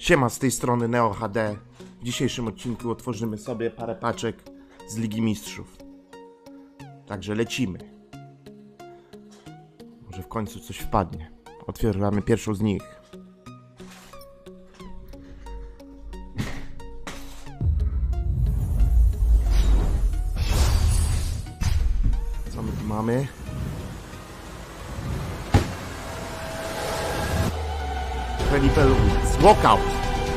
Siema, z tej strony Neo HD. W dzisiejszym odcinku otworzymy sobie parę paczek z Ligi Mistrzów. Także lecimy. Może w końcu coś wpadnie. Otwieramy pierwszą z nich. Co my tu mamy? Felipe Luis. Walkout.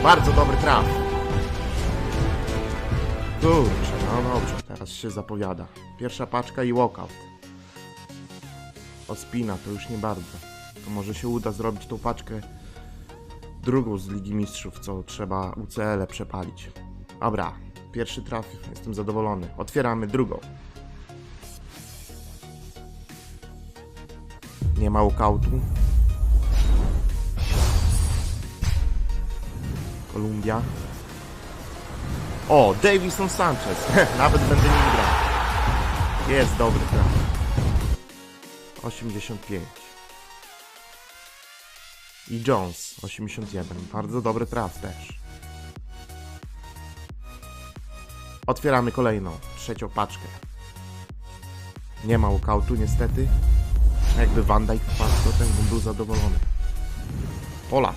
Bardzo dobry traf. Kurczę, no dobrze, teraz się zapowiada. Pierwsza paczka i walkout. Ospina to już nie bardzo. To może się uda zrobić tą paczkę drugą z Ligi Mistrzów, co trzeba UCL przepalić. Dobra, pierwszy traf, jestem zadowolony. Otwieramy drugą. Nie ma walkoutu. Kolumbia. O, Davison Sanchez. Nawet będę nim grał. Jest dobry traf. 85. I Jones 81. Bardzo dobry traf też. Otwieramy kolejną, trzecią paczkę. Nie ma walkoutu niestety. Jakby Van Dijk wpadł, to ten był zadowolony. Polak.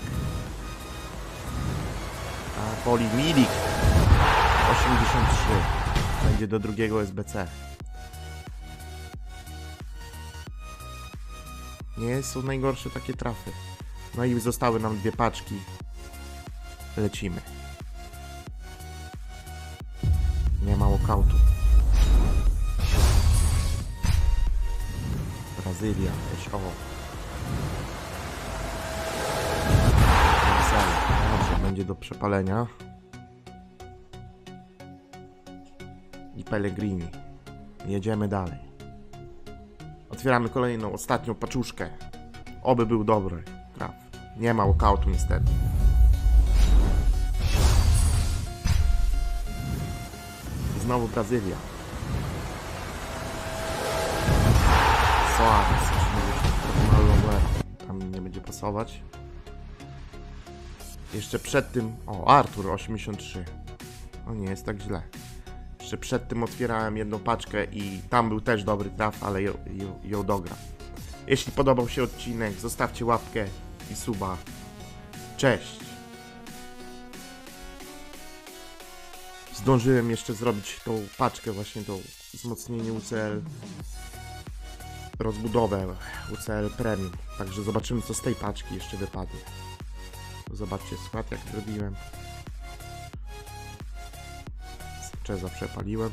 Poli Milik 83 będzie do drugiego SBC. Nie są najgorsze takie trafy. No i zostały nam dwie paczki. Lecimy. Nie ma walkoutu. Brazylia, jakieś będzie do przepalenia. I Pellegrini. Jedziemy dalej. Otwieramy kolejną, ostatnią paczuszkę. Oby był dobry traf. Nie ma walkoutu niestety. Znowu Brazylia. Soares, Tam nie będzie pasować. Jeszcze przed tym. O, Artur 83. O, nie jest tak źle. Jeszcze przed tym otwierałem jedną paczkę i tam był też dobry traf, ale ją, ją, ją dogram. Jeśli podobał się odcinek, zostawcie łapkę i suba. Cześć! Zdążyłem jeszcze zrobić tą paczkę, właśnie tą wzmocnienie UCL, rozbudowę UCL Premium. Także zobaczymy, co z tej paczki jeszcze wypadnie. Zobaczcie skład, jak zrobiłem. Czeza przepaliłem.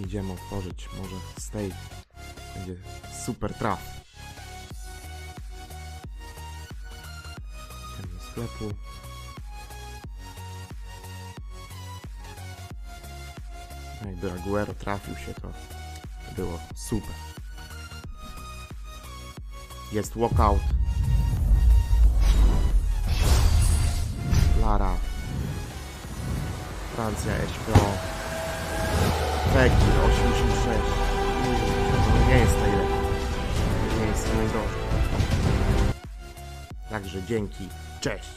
Idziemy otworzyć może tej. Będzie super traf. Idziemy do sklepu. No Jakby Aguero trafił się, to było super. Jest walkout. Lara. Francja, HPO. Fekir, 86. No nie jest najlepiej. Nie jest najgorzej. Także dzięki. Cześć.